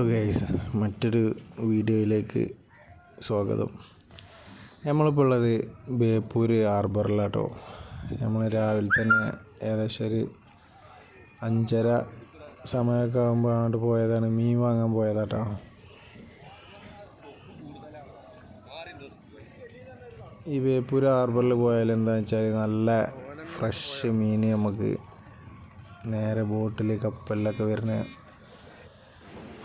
Hello guys മറ്റൊരു വീഡിയോയിലേക്ക് സ്വാഗതം. നമ്മളിപ്പോൾ ഉള്ളത് ബേപ്പൂർ ഹാർബറിലാട്ടോ. നമ്മൾ രാവിലെ തന്നെ ഏകദേശം ഒരു അഞ്ചര സമയമൊക്കെ ആകുമ്പോൾ അങ്ങോട്ട് പോയതാണ്. മീൻ വാങ്ങാൻ പോയതാട്ടോ. ഈ ബേപ്പൂർ ഹാർബറിൽ പോയാൽ എന്താണെന്ന് വെച്ചാൽ നല്ല ഫ്രഷ് മീൻ നമുക്ക് നേരെ ബോട്ടിൽ കപ്പലിലൊക്കെ വരുന്ന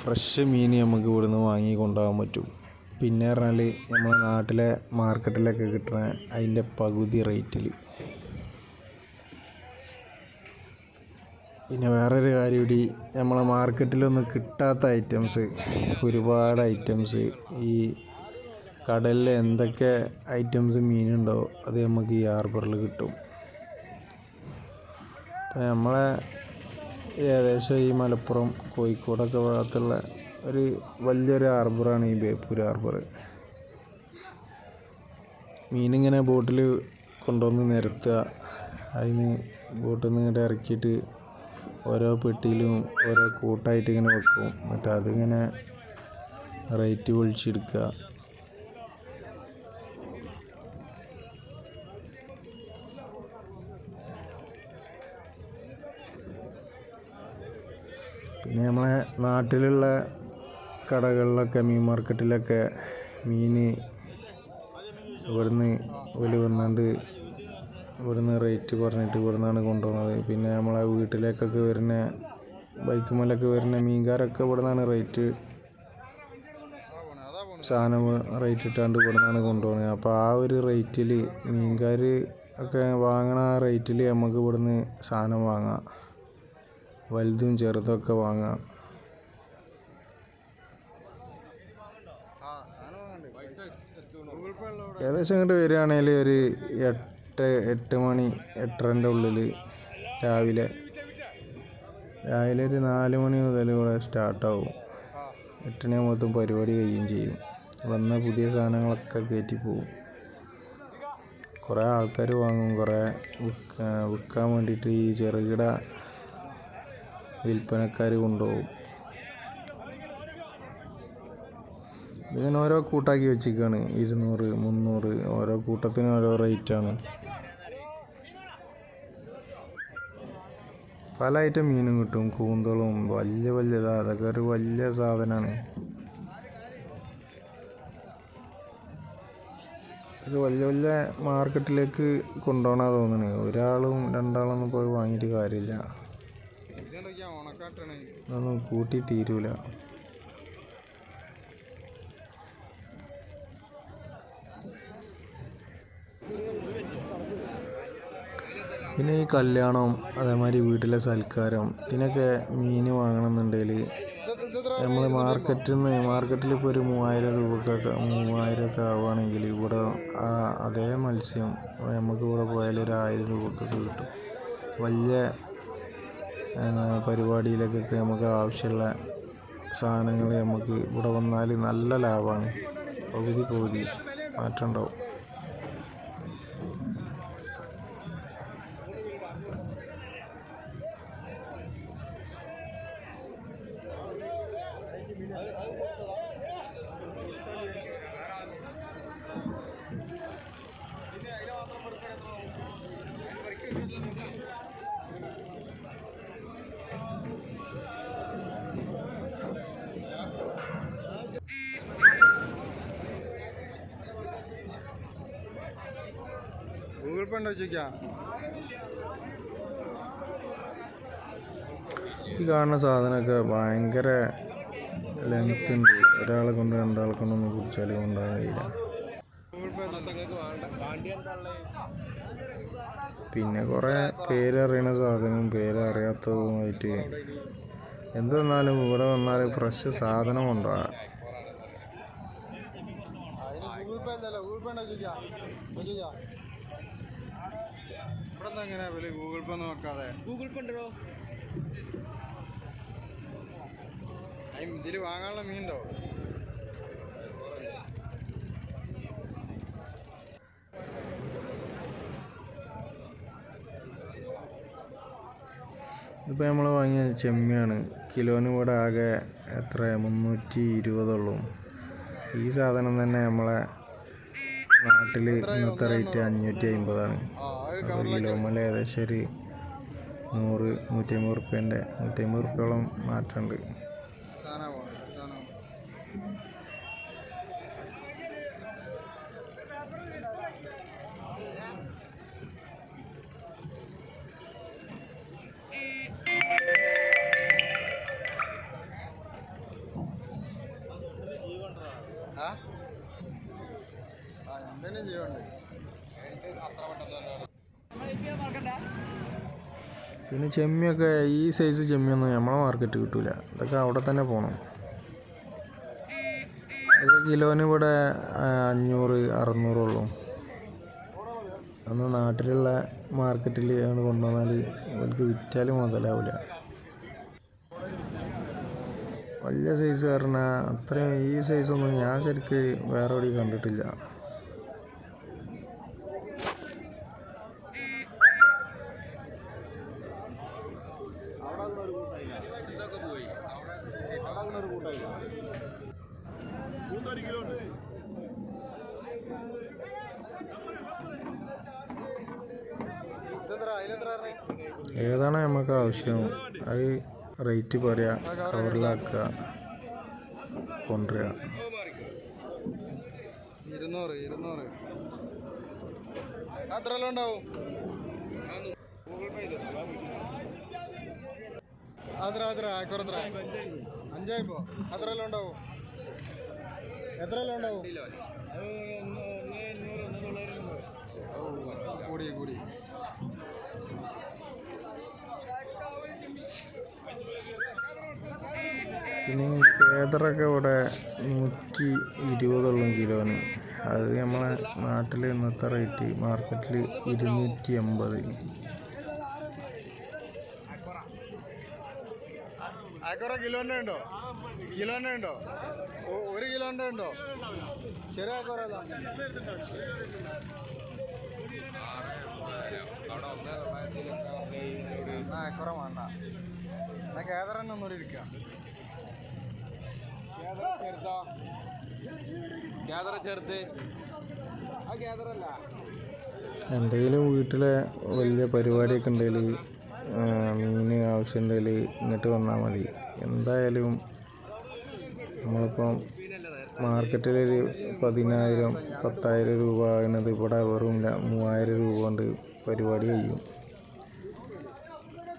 ഫ്രഷ് മീൻ നമുക്ക് ഇവിടുന്ന് വാങ്ങി കൊണ്ടുപോകാൻ പറ്റും. പിന്നെ പറഞ്ഞാൽ നമ്മുടെ നാട്ടിലെ മാർക്കറ്റിലൊക്കെ കിട്ടുന്ന അതിന്റെ പകുതി റേറ്റിൽ പിന്നെ വേറൊരു കാര്യം കൂടി നമ്മളെ മാർക്കറ്റിലൊന്നും കിട്ടാത്ത ഐറ്റംസ് ഒരുപാട് ഐറ്റംസ്. ഈ കടലിൽ എന്തൊക്കെ ഐറ്റംസ് മീനുണ്ടോ അത് നമുക്ക് ഈ ഹാർബറിൽ കിട്ടും. നമ്മളെ ഏകദേശം ഈ മലപ്പുറം കോഴിക്കോടൊക്കെ ഭാഗത്തുള്ള ഒരു വലിയൊരു ഹാർബറാണ് ഈ ബേപ്പൂർ ഹാർബർ മീനിങ്ങനെ ബോട്ടിൽ കൊണ്ടുവന്ന് നിരത്തുക. അതിന് ബോട്ടിൽ നിന്ന് ഇങ്ങോട്ട് ഇറക്കിയിട്ട് ഓരോ പെട്ടിയിലും ഓരോ കൂട്ടായിട്ട് ഇങ്ങനെ വെക്കും. എന്നിട്ട് അതിങ്ങനെ റേറ്റ് വിളിച്ചെടുക്കുക പിന്നെ നമ്മളെ നാട്ടിലുള്ള കടകളിലൊക്കെ മീൻ മാർക്കറ്റിലൊക്കെ മീൻ ഇവിടുന്ന് വലിയ വന്നാണ്ട് ഇവിടുന്ന് റേറ്റ് പറഞ്ഞിട്ട് ഇവിടുന്നാണ് കൊണ്ടുപോകുന്നത്. പിന്നെ നമ്മളെ വീട്ടിലേക്കൊക്കെ വരുന്ന ബൈക്കുമേലൊക്കെ വരുന്ന മീൻകാരൊക്കെ ഇവിടുന്നാണ് റേറ്റ് സാധനം റേറ്റ് ഇട്ടാണ്ട് ഇവിടുന്നാണ് കൊണ്ടുപോകുന്നത്. അപ്പോൾ ആ ഒരു റേറ്റിൽ മീൻകാർ ഒക്കെ വാങ്ങണ ആ റേറ്റിൽ നമുക്ക് ഇവിടുന്ന് സാധനം വാങ്ങാം. വലുതും ചെറുതൊക്കെ വാങ്ങാം. ഏകദേശം ഇങ്ങോട്ട് വരികയാണെങ്കിൽ ഒരു എട്ട് എട്ട് മണി എട്ടരന്റെ ഉള്ളിൽ രാവിലെ. രാവിലെ ഒരു നാല് മണി മുതൽ ഇവിടെ സ്റ്റാർട്ടാവും എട്ടണിയാകുമ്പോഴത്തും പരിപാടി കഴിയുകയും ചെയ്യും. വന്ന പുതിയ സാധനങ്ങളൊക്കെ കയറ്റി പോവും. കുറേ ആൾക്കാർ വാങ്ങും കുറേ വിൽക്കാൻ വിൽക്കാൻ വേണ്ടിയിട്ട് ഈ ചെറുകിട വിൽപ്പനക്കാർ കൊണ്ടുപോകും. ഇതിങ്ങനെ ഓരോ കൂട്ടാക്കി വെച്ചിരിക്കുകയാണ്. ഇരുന്നൂറ് മുന്നൂറ് ഓരോ കൂട്ടത്തിനും ഓരോ റേറ്റാണ് പല ഐറ്റം മീനും കിട്ടും. കൂന്തളും വലിയ വലിയ അതൊക്കെ ഒരു വലിയ സാധനമാണ് ഇത് വലിയ വലിയ മാർക്കറ്റിലേക്ക് കൊണ്ടുപോകണ തോന്നണേ. ഒരാളും രണ്ടാളൊന്നും പോയി വാങ്ങിയിട്ട് കാര്യമില്ല. അതൊന്നും കൂട്ടി തീരൂല. പിന്നെ ഈ കല്യാണം അതേമാതിരി വീട്ടിലെ സൽക്കാരം ഇതിനൊക്കെ മീൻ വാങ്ങണമെന്നുണ്ടെങ്കിൽ നമ്മൾ മാർക്കറ്റിൽ നിന്ന് മാർക്കറ്റിൽ ഇപ്പോൾ ഒരു മൂവായിരം രൂപക്കൊക്കെ മൂവായിരമൊക്കെ ആവുകയാണെങ്കിൽ ഇവിടെ ആ അതേ മത്സ്യം നമുക്ക് ഇവിടെ പോയാൽ ഒരു ആയിരം രൂപക്കൊക്കെ കിട്ടും. വലിയ പരിപാടിയിലേക്കൊക്കെ നമുക്ക് ആവശ്യമുള്ള സാധനങ്ങൾ നമുക്ക് ഇവിടെ വന്നാൽ നല്ല ലാഭമാണ്. പകുതി പകുതി മാറ്റം ചോദിക്കാം. ഈ കാണുന്ന സാധനമൊക്കെ ഭയങ്കര ലെങ്ത് ഉണ്ട്. ഒരാളെ കൊണ്ട് രണ്ടാളെ കൊണ്ടൊന്നും കുടിച്ചാൽ കൊണ്ടാകാൻ കഴിയില്ല. പിന്നെ കുറേ പേരറിയണ സാധനവും പേരറിയാത്തതുമായിട്ട് എന്ത് വന്നാലും ഇവിടെ വന്നാൽ ഫ്രഷ് സാധനം കൊണ്ടുപോകാം. ഗൂഗിൾ പേ ഗൂഗിൾ പേ ഉണ്ടോ ചോദിക്കാം. ചോദിക്കാം. ഇവിടെ വില ഗൂഗിൾ പേ നോക്കാതെ? ഗൂഗിൾ പേ ഉണ്ടോ? ഇതിൽ വാങ്ങാനുള്ള മീനുണ്ടോ? ഇതിപ്പോൾ നമ്മൾ വാങ്ങിയ ചെമ്മിയാണ് കിലോന് ഇവിടെ ആകെ എത്ര മുന്നൂറ്റി ഇരുപതുള്ളൂ. ഈ സാധനം തന്നെ നമ്മളെ നാട്ടിൽ ഇന്നത്തെ റേറ്റ് അഞ്ഞൂറ്റി അമ്പതാണ് ഒരു കിലോ മേലെ ഏകദേശം ഒരു നൂറ് നൂറ്റി അമ്പത് റുപ്യേന്റെ നൂറ്റി അമ്പത് റുപ്യോളം മാറ്റമുണ്ട് പിന്നെ ചെമ്മിയൊക്കെ ഈ സൈസ് ചെമ്മിയൊന്നും നമ്മളെ മാർക്കറ്റ് കിട്ടൂല. ഇതൊക്കെ അവിടെ തന്നെ പോകണം കിലോന് ഇവിടെ അഞ്ഞൂറ് അറുന്നൂറുള്ളൂ അന്ന് നാട്ടിലുള്ള മാർക്കറ്റിൽ ആണ് കൊണ്ടുവന്നാൽ അവർക്ക് വിറ്റാൽ മുതലാവില്ല വലിയ സൈസ് കാരണം അത്രയും ഈ സൈസൊന്നും ഞാൻ ശരിക്ക് വേറെ എവിടെയും കണ്ടിട്ടില്ല. ഏതാണ് നമുക്ക് ആവശ്യം? അത് റേറ്റ് പറയാ കവറിലാക്കുക കൊണ്ടുവരിക ഇരുന്നൂറ് ഇരുന്നൂറ്. ഉണ്ടാവും. അത്ര അത്ര അഞ്ചായിപ്പോ? ഉണ്ടാവും. ഉണ്ടാവും? കൂടി കൂടി. പിന്നെ കേദറൊക്കെ ഇവിടെ നൂറ്റി ഇരുപതോളം കിലോന്. അത് നമ്മളെ നാട്ടിൽ ഇന്നത്തെ റേറ്റ് മാർക്കറ്റിൽ ഇരുന്നൂറ്റി എൺപത്. കിലോന്റെ ഉണ്ടോ? കിലോന്റെ ഉണ്ടോ? ഒരു കിലോന്റെ ഉണ്ടോ? ശരി ആയിക്കോറല്ല ആയിക്കോറ വേണ്ട. കേദറ ഇരിക്കാം. ഗ്യാദറ ചേർത്ത് ആ കേദറല്ല എന്തെങ്കിലും വീട്ടിലെ വലിയ പരിപാടിയൊക്കെ ഉണ്ടെങ്കിൽ മീൻ ആവശ്യമുണ്ടെങ്കിൽ ഇങ്ങോട്ട് വന്നാൽ മതി. എന്തായാലും നമ്മളിപ്പം മാർക്കറ്റിലൊരു പതിനായിരം പത്തായിരം രൂപ ആകുന്നത് ഇവിടെ വെറും മൂവായിരം രൂപ കൊണ്ട് പരിപാടി കഴിയും.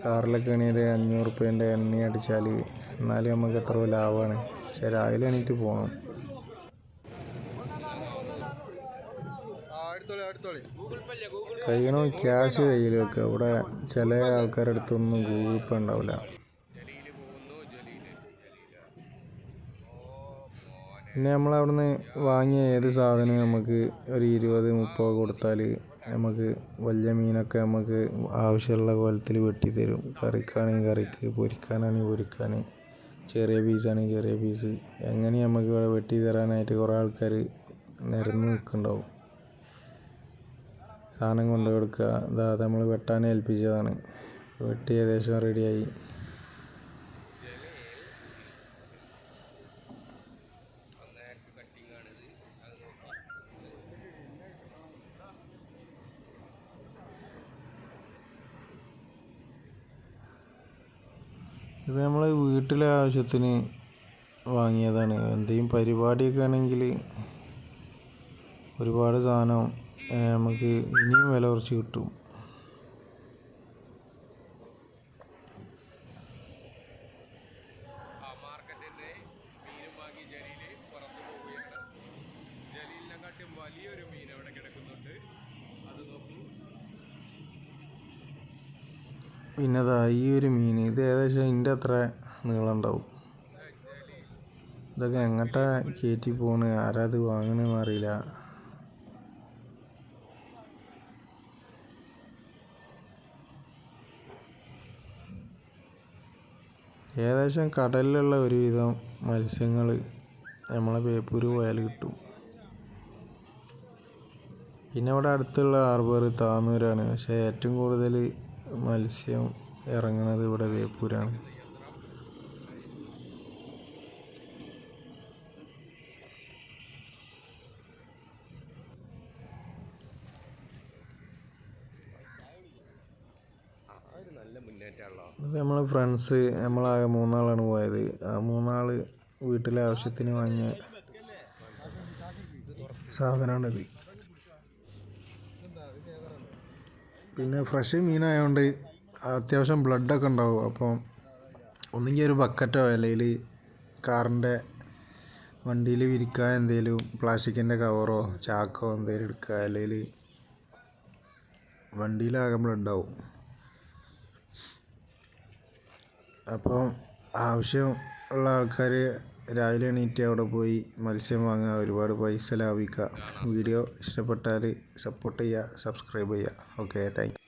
കാറിലൊക്കെ ആണെങ്കിൽ അഞ്ഞൂറ് റുപ്യേന്റെ എണ്ണ അടിച്ചാൽ എന്നാലും നമുക്ക് എത്ര ലാഭമാണ്. പക്ഷേ രാവിലെ എണീറ്റ് പോകണം കഴിയണോ ക്യാഷ് കയ്യിൽ വെക്കുക ഇവിടെ ചില ആൾക്കാരുടെ അടുത്തൊന്നും ഗൂഗിൾ പേ ഉണ്ടാവില്ല. പിന്നെ നമ്മൾ അവിടുന്ന് വാങ്ങിയ ഏത് സാധനവും നമുക്ക് ഒരു ഇരുപത് മുപ്പത് കൊടുത്താൽ നമുക്ക് വലിയ മീനൊക്കെ നമുക്ക് ആവശ്യമുള്ള കോലത്തിൽ വെട്ടി തരും. കറിക്കാണെങ്കിൽ കറിക്ക് പൊരിക്കാനാണെങ്കിൽ പൊരിക്കാൻ ചെറിയ പീസാണെങ്കിൽ ചെറിയ പീസ് എങ്ങനെ നമുക്ക് ഇവിടെ വെട്ടി തരാനായിട്ട് കുറേ ആൾക്കാർ നിരന്ന് നിൽക്കുന്നുണ്ടാവും. സാധനം കൊണ്ടു കൊടുക്കുക ഇതാ നമ്മൾ വെട്ടാൻ ഏൽപ്പിച്ചതാണ്. വെട്ടി ഏകദേശം റെഡിയായി ഇത് നമ്മൾ വീട്ടിലെ ആവശ്യത്തിന് വാങ്ങിയതാണ്. എന്തെങ്കിലും പരിപാടിയൊക്കെ ആണെങ്കിൽ ഒരുപാട് സാധനം നമുക്ക് ഇനിയും വില കുറച്ച് കിട്ടും ആ മാർക്കറ്റിന്റെ മീനും വാങ്ങി ജലീൽ പുറത്തു പോവുകയാണ് ജലീലിനെക്കാട്ടും വലിയൊരു മീൻ അവിടെ കിടക്കുന്നുണ്ട് അത് നോക്കൂ പിന്നെ ദാ ഈ ഒരു മീൻ ഇത് ഏകദേശം ഇതിന്റെ അത്ര നീളം ഉണ്ടാവും. ഇതൊക്കെ എങ്ങോട്ടാ കയറ്റി പോണ്? ആരാ ഇത് വാങ്ങണമെന്ന് അറിയില്ല. ഏകദേശം കടലിലുള്ള ഒരുവിധം മത്സ്യങ്ങൾ നമ്മളെ പേപ്പൂര് പോയാൽ കിട്ടും. പിന്നെ ഇവിടെ അടുത്തുള്ള ഹാർബർ താന്നൂരാണ് പക്ഷേ ഏറ്റവും കൂടുതൽ മത്സ്യം ഇറങ്ങുന്നത് ഇവിടെ ബേപ്പൂരാണ് നമ്മളെ ഫ്രണ്ട്സ് നമ്മളാകെ മൂന്നാളാണ് പോയത്. ആ മൂന്നാൾ വീട്ടിലെ ആവശ്യത്തിന് വാങ്ങിയ സാധനമാണിത്. പിന്നെ ഫ്രഷ് മീനായതുകൊണ്ട് അത്യാവശ്യം ബ്ലഡൊക്കെ ഉണ്ടാവും. അപ്പം ഒന്നുകിൽ ഒരു ബക്കറ്റോ അല്ലെങ്കിൽ കാറിന്റെ വണ്ടിയിൽ വിരിക്കാൻ എന്തെങ്കിലും പ്ലാസ്റ്റിക്കിന്റെ കവറോ ചാക്കോ എന്തെങ്കിലും എടുക്കുക അല്ലെങ്കിൽ വണ്ടിയിലാകെ ബ്ലഡാവും അപ്പം ആവശ്യം ഉള്ള ആൾക്കാർ രാവിലെ എണീറ്റ് അവിടെ പോയി മത്സ്യം വാങ്ങുക ഒരുപാട് പൈസ ലാഭിക്കുക. വീഡിയോ ഇഷ്ടപ്പെട്ടാൽ സപ്പോർട്ട് ചെയ്യുക സബ്സ്ക്രൈബ് ചെയ്യുക. Okay thank